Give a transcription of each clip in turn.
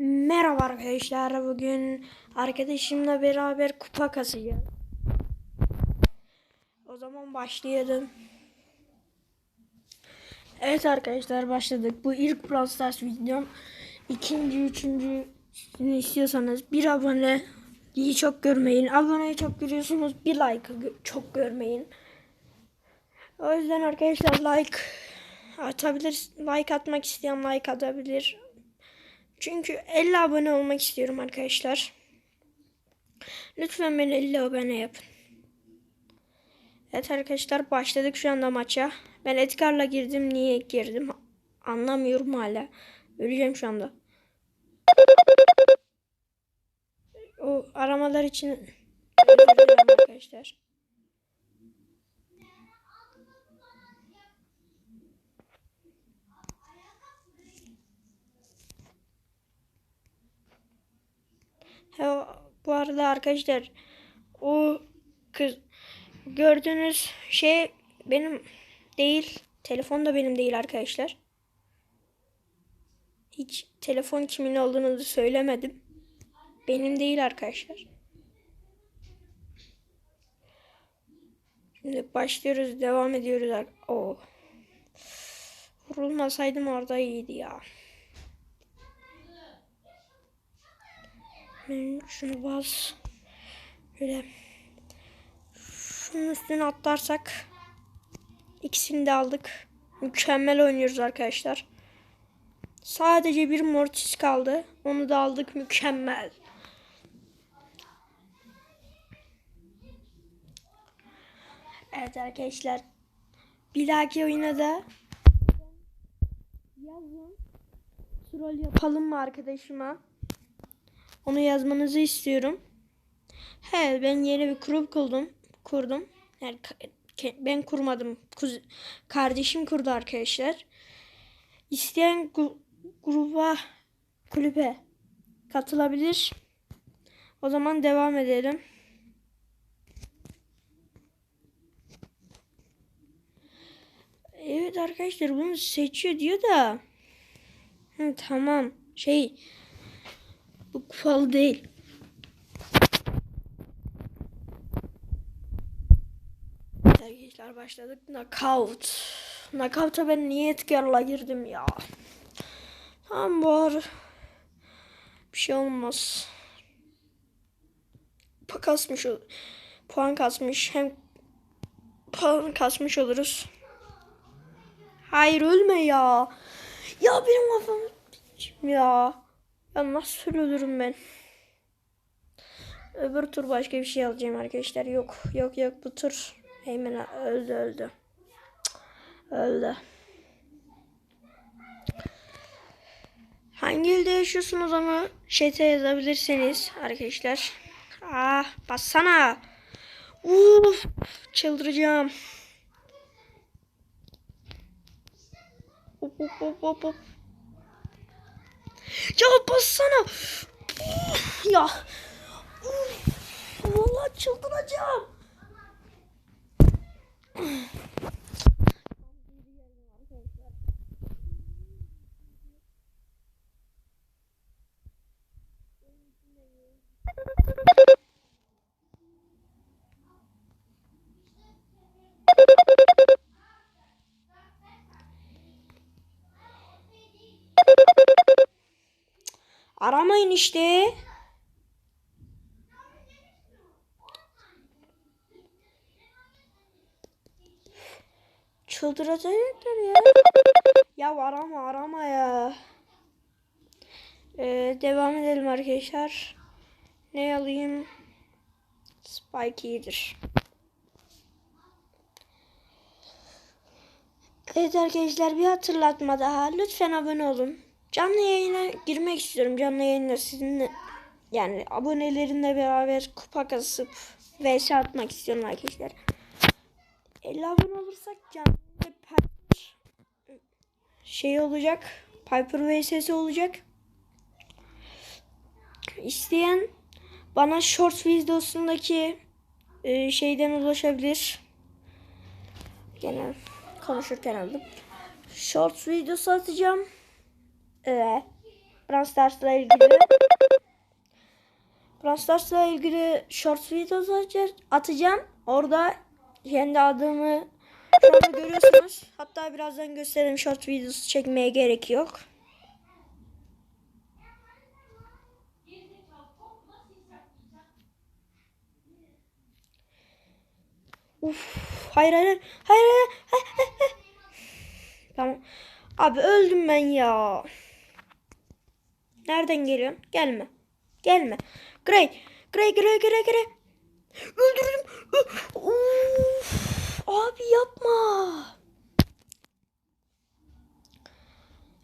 Merhaba arkadaşlar. Bugün arkadaşımla beraber kupa kasacağız. O zaman başlayalım. Evet arkadaşlar başladık. Bu ilk Brawl Stars videom. İkinci, üçüncüsünü istiyorsanız bir abone iyi çok görmeyin. Aboneyi çok görüyorsunuz. Bir like çok görmeyin. O yüzden arkadaşlar like atabilir. Like atmak isteyen like atabilir. Çünkü 50 abone olmak istiyorum arkadaşlar. Lütfen beni 50 abone yapın. Evet arkadaşlar başladık şu anda maça. Ben Edgar'la girdim. Niye girdim? Anlamıyorum hala. Öleceğim şu anda. O aramalar için arkadaşlar. Ha, bu arada arkadaşlar o kız gördüğünüz şey benim değil. Telefon da benim değil arkadaşlar. Hiç telefon kimin olduğunu da söylemedim. Benim değil arkadaşlar. Şimdi başlıyoruz, devam ediyoruz. Oo. Vurulmasaydım orada iyiydi ya. Ben şunu bas. Böyle. Şunun üstüne atlarsak. ikisini de aldık. Mükemmel oynuyoruz arkadaşlar. Sadece bir mortis kaldı. Onu da aldık mükemmel. Evet arkadaşlar. Bir dahaki oyuna da yazın. Troll yapalım mı arkadaşıma? Onu yazmanızı istiyorum. He ben yeni bir grup kurdum. Kurdum. Yani ben kurmadım. Kuz kardeşim kurdu arkadaşlar. İsteyen gruba kulübe katılabilir. O zaman devam edelim. Evet arkadaşlar bunu seçiyor diyor da. Hı, tamam. Şey bu kupalı değil. Arkadaşlar başladık. Knockout. Knockout'a ben niye etkarla girdim ya. Tamam bari. Bir şey olmaz. Pa kasmış puan kasmış hem puan kasmış oluruz. Hayır ölme ya. Ya benim kafam ya. Ya nasıl ölürüm ben? Öbür tur başka bir şey alacağım arkadaşlar. Yok yok yok bu tur hemen öldü öldü. Öldü. Hangi ilde yaşıyorsunuz onu chat'e yazabilirsiniz arkadaşlar. Ah bassana. Uf çıldıracağım. Hop hop hop hop hop. Ya bassana. Ya. Vallahi çıldıracağım. Aramayın işte. Çıldıracaklar ya. Ya arama arama ya. Ee, devam edelim arkadaşlar. Ne alayım? Spike iyidir. Evet arkadaşlar bir hatırlatma daha. Lütfen abone olun. Canlı yayına girmek istiyorum. Canlı yayında sizinle yani abonelerinle beraber kupa kasıp vs atmak istiyorum arkadaşlar. 50 abone olursak canlı Piper şey olacak. Piper vs'si olacak. İsteyen bana short videosundaki e, şeyden ulaşabilir. Gene konuşurken aldım. Shorts videosu atacağım. Ee, Brawl Stars'la ilgili Brawl Stars'la ilgili short atacağız- atacağım. Orada kendi adımı şu anda görüyorsunuz. Hatta birazdan göstereyim short videosu çekmeye gerek yok. Uf, hayır hayır. hayır, hayır, hayır. Tamam. Abi öldüm ben ya. Nereden geliyorsun? Gelme. Gelme. Grey. Grey Grey Grey Grey. Öldürdüm. Uf, abi yapma.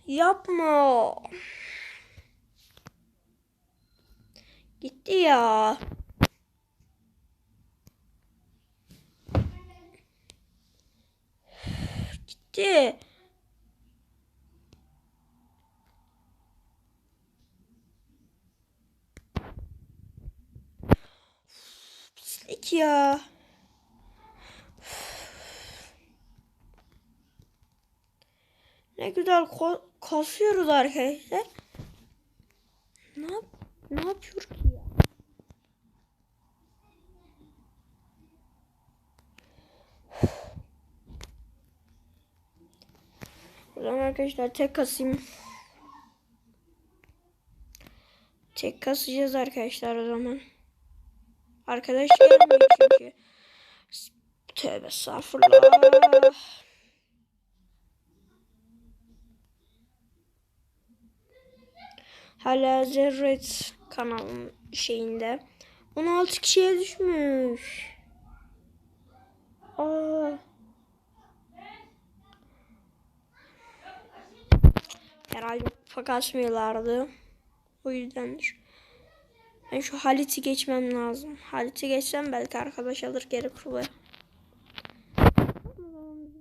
Yapma. Gitti ya. Gitti. Pislik ya. Ne güzel kasıyoruz arkadaşlar. Ne yap ne yapıyor ki ya? Zaman arkadaşlar tek kasayım. Tek kasacağız arkadaşlar o zaman. Arkadaş gelmiyor çünkü. Tövbe estağfurullah. Hala Zerret kanalın şeyinde. 16 kişiye düşmüş. Aa. Herhalde kupa kasmıyorlardı. O yüzdendir. Ben şu Halit'i geçmem lazım. Halit'i geçsem belki arkadaş alır geri kurulaya.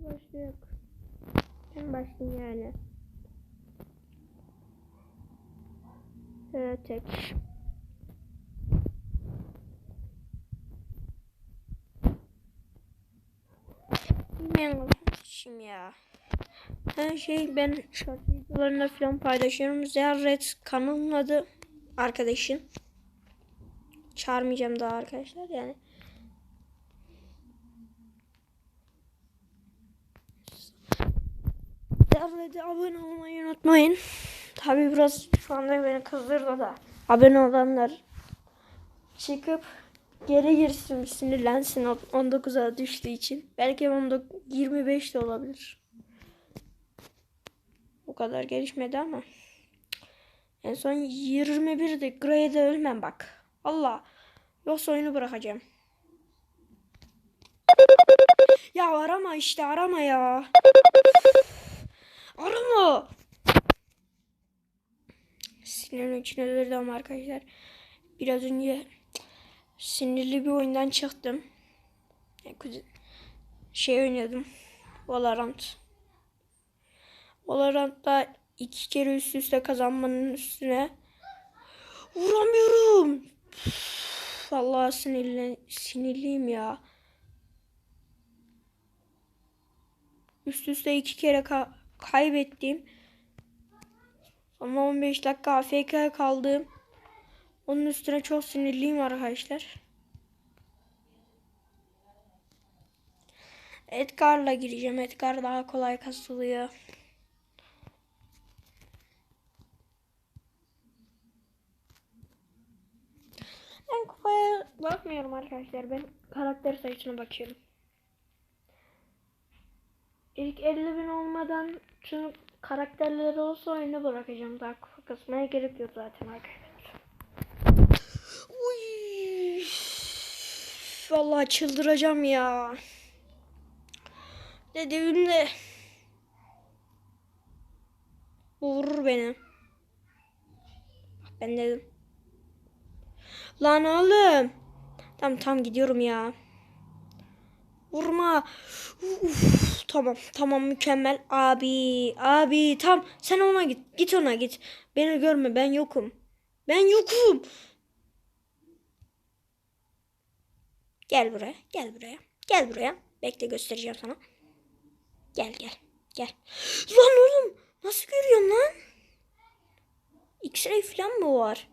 Başlayalım. Ben başlayayım yani. Evet tek. Ben seçeyim ya. Her şey ben şarkı videolarında falan paylaşıyorum. Zerret kanalın adı arkadaşın. Çağırmayacağım daha arkadaşlar yani. Zerret'e abone olmayı unutmayın. Tabi biraz şu anda beni kızdırdı da. Abone olanlar çıkıp geri girsin sinirlensin 19'a düştüğü için. Belki 19, 25 de olabilir. O kadar gelişmedi ama. En son 21'de Grey'de ölmem bak. Allah. Yoksa oyunu bırakacağım. Ya arama işte arama ya. Arama. Sinirli için özür dilerim arkadaşlar. Biraz önce sinirli bir oyundan çıktım. Şey oynuyordum. Valorant. Valorant'ta iki kere üst üste kazanmanın üstüne vuramıyorum. Vallahi sinirli, sinirliyim ya. Üst üste iki kere ka- kaybettim. Ama 15 dakika AFK kaldım. Onun üstüne çok sinirliyim arkadaşlar. Edgar'la gireceğim. Edgar daha kolay kasılıyor. Bakmıyorum arkadaşlar. Ben karakter sayısına bakıyorum. İlk 50 bin olmadan tüm karakterleri olsa oyunu bırakacağım. Daha kupa kasmaya gerek yok zaten arkadaşlar. Uy. Vallahi çıldıracağım ya. Dediğimde bu vurur beni. Ben dedim. Lan oğlum. Tamam tamam gidiyorum ya. Vurma. Uf, tamam tamam mükemmel. Abi abi tam sen ona git. Git ona git. Beni görme ben yokum. Ben yokum. Gel buraya. Gel buraya. Gel buraya. Bekle göstereceğim sana. Gel gel. Gel. Lan oğlum. Nasıl görüyorsun lan? X-ray falan mı var?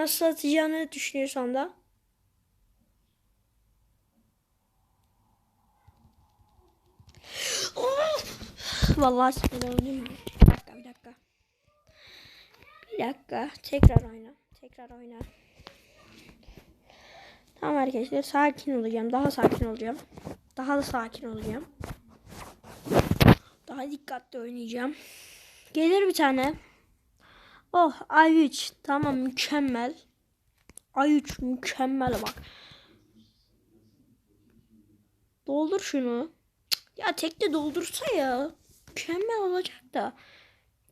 Nasıl atacağını düşünüyorsan da. Oh! Vallahi sinir oldum. Bir dakika bir dakika. Bir dakika. Tekrar oyna. Tekrar oyna. Tamam arkadaşlar sakin olacağım. Daha sakin olacağım. Daha da sakin olacağım. Daha dikkatli oynayacağım. Gelir bir tane. Oh ay3 tamam mükemmel. Ay3 mükemmel bak. Doldur şunu. Ya tekte doldursa ya. Mükemmel olacak da.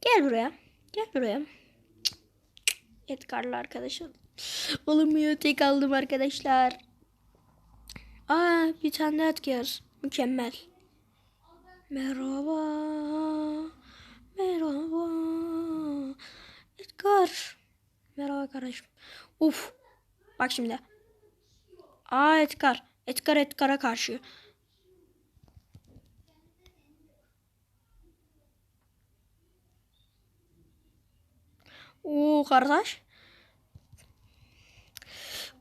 Gel buraya. Gel buraya. Edgar'la arkadaşım. Olmuyor tek aldım arkadaşlar. Aa bir tane Edgar. Mükemmel. Merhaba. Merhaba. Edgar. Merhaba kardeşim. Uf. Bak şimdi. Aa Edgar. Edgar Edgar'a karşı. Oo kardeş.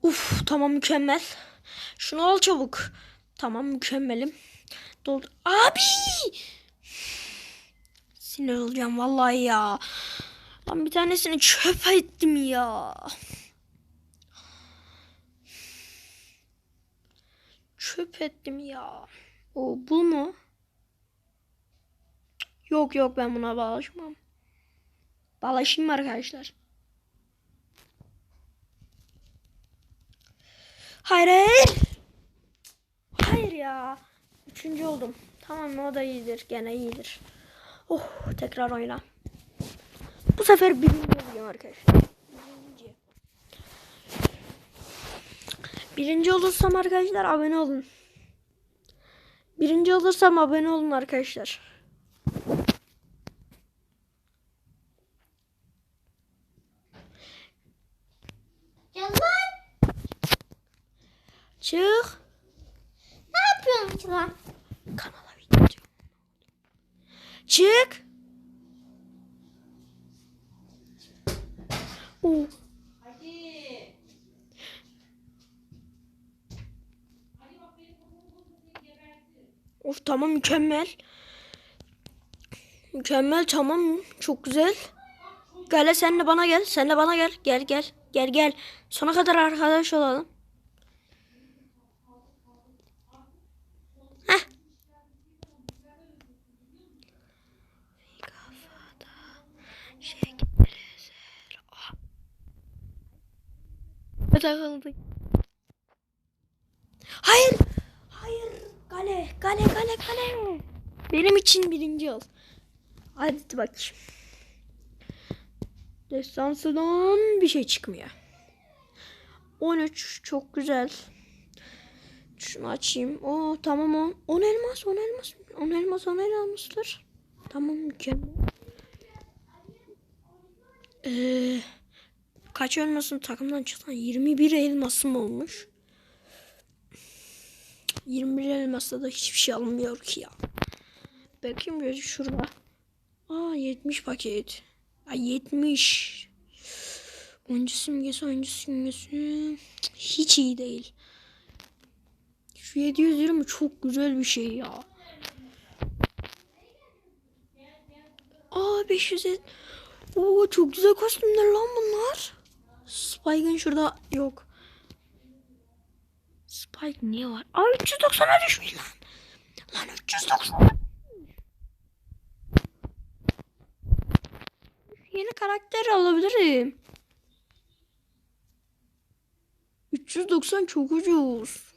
Uf tamam mükemmel. Şunu al çabuk. Tamam mükemmelim. Doldu. Abi! Sinir olacağım vallahi ya. Lan bir tanesini çöp ettim ya. Çöp ettim ya. O bu mu? Yok yok ben buna bağlaşmam. Bağlaşayım arkadaşlar? Hayır hayır. Hayır ya. Üçüncü oldum. Tamam o da iyidir. Gene iyidir. Oh tekrar oyna. Sefer birinci olacağım arkadaşlar. Birinci. Birinci olursam arkadaşlar abone olun. Birinci olursam abone olun arkadaşlar. Yalan. Çık. Ne yapıyorsun lan? Kanala video. Çık. Oo. Of tamam mükemmel. Mükemmel tamam çok güzel. Gel sen de bana gel. Sen de bana gel. Gel gel. Gel gel. Sona kadar arkadaş olalım. Takıldık. Hayır. Hayır. Kale. Kale kale kale. Benim için birinci ol. Hadi bakayım. Destansıdan bir şey çıkmıyor. 13 çok güzel. Şunu açayım. O tamam o. 10 elmas 10 elmas. 10 elmas 10 elmaslar. Tamam mükemmel. Ee, kaç elmasın takımdan çıkan 21 elmasım olmuş. 21 elmasla da hiçbir şey almıyor ki ya. Bakayım böyle şurada. Aa 70 paket. Ay 70. Oyuncu simgesi, oyuncu simgesi. Hiç iyi değil. Şu 720 çok güzel bir şey ya. Aa 500 et. Oo çok güzel kostümler lan bunlar. Spike'ın şurada yok. Spike niye var? Aa 390'a düşmüş lan. Lan 390. Yeni karakter alabilirim. 390 çok ucuz.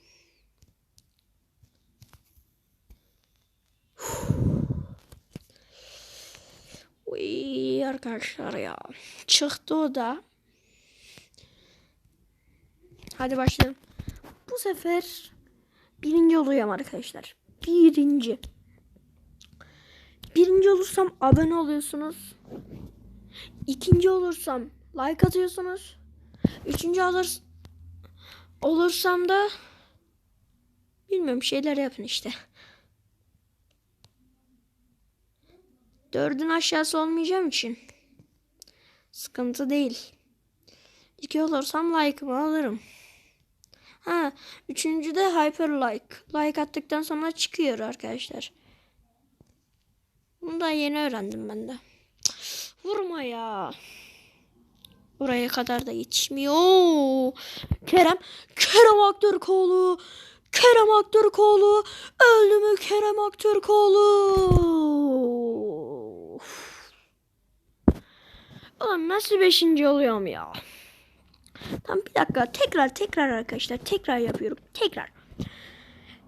Uy arkadaşlar ya. Çıktı o da. Hadi başlayalım. Bu sefer birinci oluyorum arkadaşlar. Birinci. Birinci olursam abone oluyorsunuz. İkinci olursam like atıyorsunuz. Üçüncü olur, olursam da bilmiyorum şeyler yapın işte. Dördün aşağısı olmayacağım için Sıkıntı değil. İki olursam like'ımı alırım. Ha, üçüncü de hyper like. Like attıktan sonra çıkıyor arkadaşlar. Bunu da yeni öğrendim ben de. Vurma ya. Buraya kadar da yetişmiyor. Kerem, Kerem Aktürkoğlu. Kerem Aktürkoğlu. Öldü mü Kerem Aktürkoğlu? Ulan nasıl beşinci oluyorum ya? Tamam bir dakika tekrar tekrar arkadaşlar tekrar yapıyorum tekrar.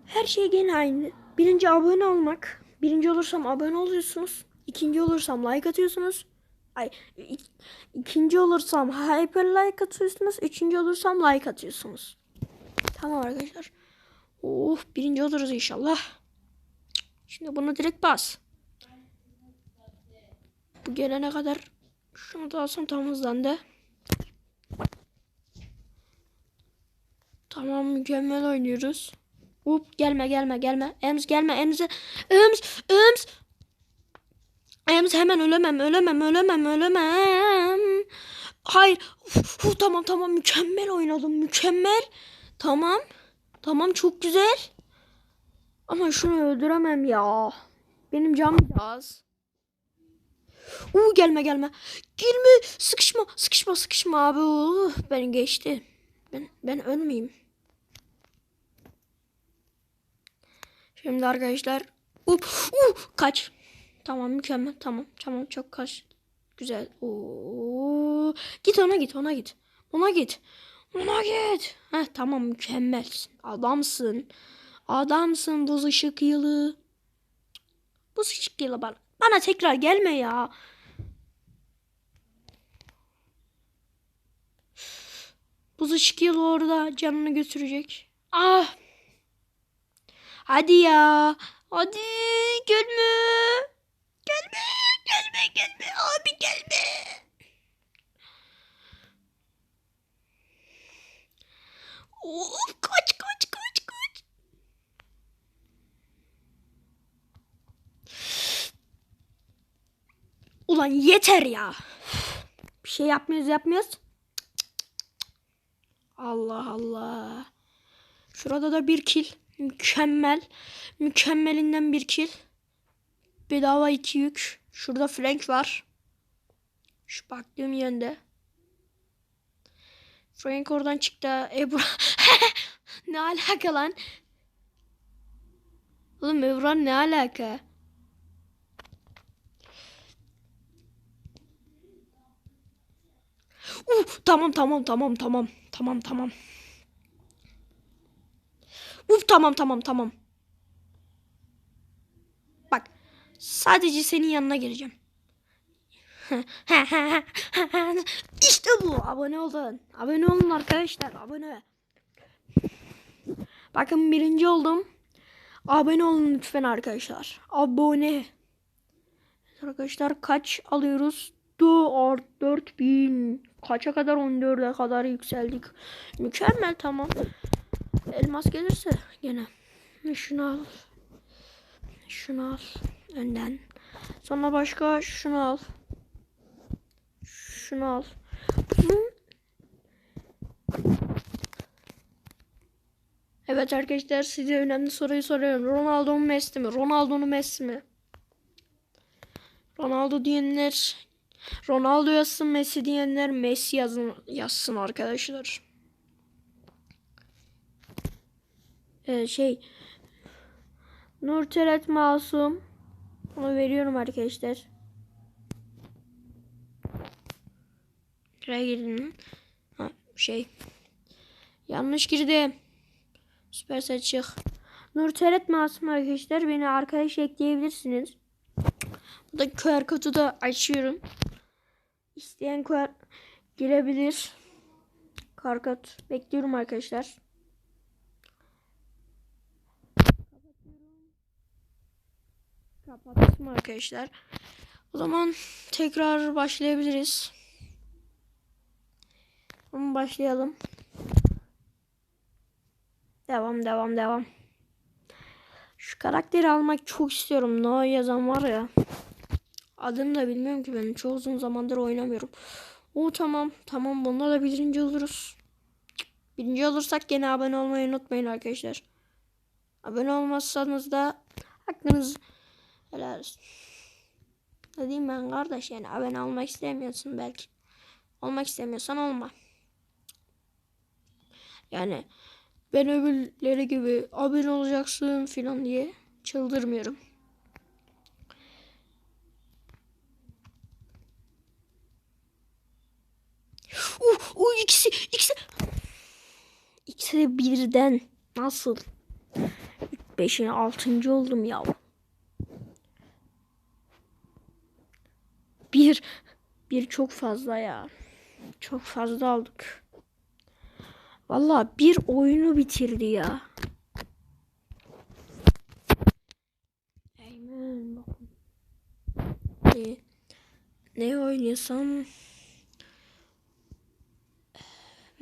Her şey gene aynı. Birinci abone olmak. Birinci olursam abone oluyorsunuz. İkinci olursam like atıyorsunuz. Ay ik- ikinci olursam hyper like atıyorsunuz. Üçüncü olursam like atıyorsunuz. Tamam arkadaşlar. Of birinci oluruz inşallah. Şimdi bunu direkt bas. Bu gelene kadar şunu da alsam tam hızlandı. Tamam mükemmel oynuyoruz. Up gelme gelme gelme. Ems gelme Ems. Ems Ems. Ems hemen ölemem ölemem ölemem ölemem. Hayır. Uf, uf, tamam tamam mükemmel oynadım mükemmel. Tamam. Tamam çok güzel. Ama şunu öldüremem ya. Benim canım az. Uuu gelme gelme. Gelme. Sıkışma sıkışma sıkışma abi. Uh, ben geçti. Ben, ben ölmeyeyim. Şimdi arkadaşlar. Up, uh, kaç. Tamam mükemmel. Tamam tamam çok kaç. Güzel. Oo. Git ona git ona git. Ona git. Ona git. Heh, tamam mükemmelsin. Adamsın. Adamsın buz ışık yılı. Buz ışık yılı bana. Bana tekrar gelme ya. Buz ışık yılı orada canını götürecek. Ah. Hadi ya. Hadi gelme. Gelme. Gelme gelme. Abi gelme. Of kaç kaç kaç kaç. Ulan yeter ya. Bir şey yapmıyoruz yapmıyoruz. Allah Allah. Şurada da bir kil. Mükemmel. Mükemmelinden bir kil. Bedava iki yük. Şurada flank var. Şu baktığım yönde. Frank oradan çıktı. Ebru. ne alaka lan? Oğlum Evran ne alaka? Uh, tamam tamam tamam tamam. Tamam tamam. Uf tamam tamam tamam. Bak sadece senin yanına geleceğim. işte bu abone olun. Abone olun arkadaşlar abone. Bakın birinci oldum. Abone olun lütfen arkadaşlar. Abone. Arkadaşlar kaç alıyoruz? 4 4000 kaça kadar 14'e kadar yükseldik. Mükemmel tamam. Elmas gelirse gene. Şunu al. Şunu al. Önden. Sonra başka şunu al. Şunu al. Evet arkadaşlar size önemli soruyu soruyorum. Ronaldo mu Messi mi? Ronaldo mu Messi mi? Ronaldo diyenler Ronaldo yazsın Messi diyenler Messi yazın, yazsın arkadaşlar. Ee, şey Nurteret Masum onu veriyorum arkadaşlar. Şuraya girin. Ha, şey yanlış girdim. Süper çık. Nurteret Masum arkadaşlar beni arkadaş ekleyebilirsiniz. Burada QR kodu da açıyorum. İsteyen QR girebilir. Kod bekliyorum arkadaşlar. Kapattım arkadaşlar. O zaman tekrar başlayabiliriz. Ama başlayalım. Devam devam devam. Şu karakteri almak çok istiyorum. No yazan var ya. Adını da bilmiyorum ki ben. Çok uzun zamandır oynamıyorum. O tamam. Tamam bunda da birinci oluruz. Birinci olursak gene abone olmayı unutmayın arkadaşlar. Abone olmazsanız da hakkınız helal olsun. Ne diyeyim ben kardeş yani abone olmak istemiyorsun belki. Olmak istemiyorsan olma. Yani ben öbürleri gibi abone olacaksın filan diye çıldırmıyorum. Uh, uh ikisi ikisi ikisi de birden nasıl? Beşin altıncı oldum ya. Bir bir çok fazla ya. Çok fazla aldık. Vallahi bir oyunu bitirdi ya. Ne, ne oynasam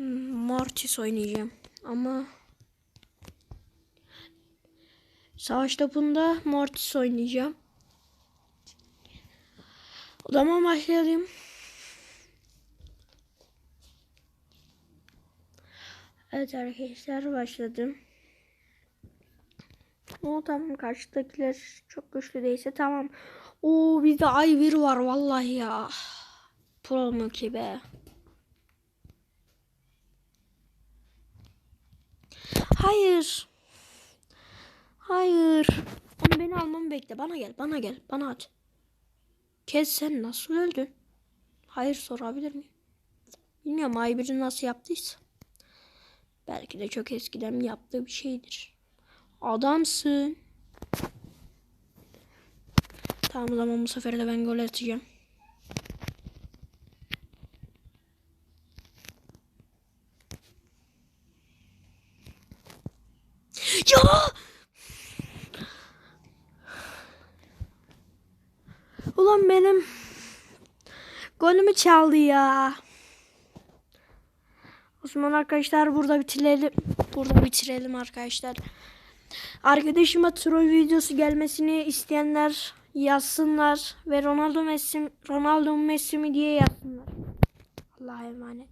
Hmm, Mortis oynayacağım ama savaş topunda Mortis oynayacağım. O zaman başlayalım. Evet arkadaşlar başladım. O tamam karşıdakiler çok güçlü değilse tamam. Oo bizde Ayvir var vallahi ya. Pro mu ki be? Hayır. Hayır. Onu beni almamı bekle. Bana gel. Bana gel. Bana at. Kez sen nasıl öldün? Hayır sorabilir miyim? Bilmiyorum Aybir'i nasıl yaptıysa. Belki de çok eskiden yaptığı bir şeydir. Adamsın. Tamam o zaman bu sefer de ben gol atacağım. Ya! Ulan benim golümü çaldı ya. O zaman arkadaşlar burada bitirelim. Burada bitirelim arkadaşlar. Arkadaşıma troll videosu gelmesini isteyenler yazsınlar ve Ronaldo Messi Ronaldo Messi mi diye yazsınlar. Allah'a emanet.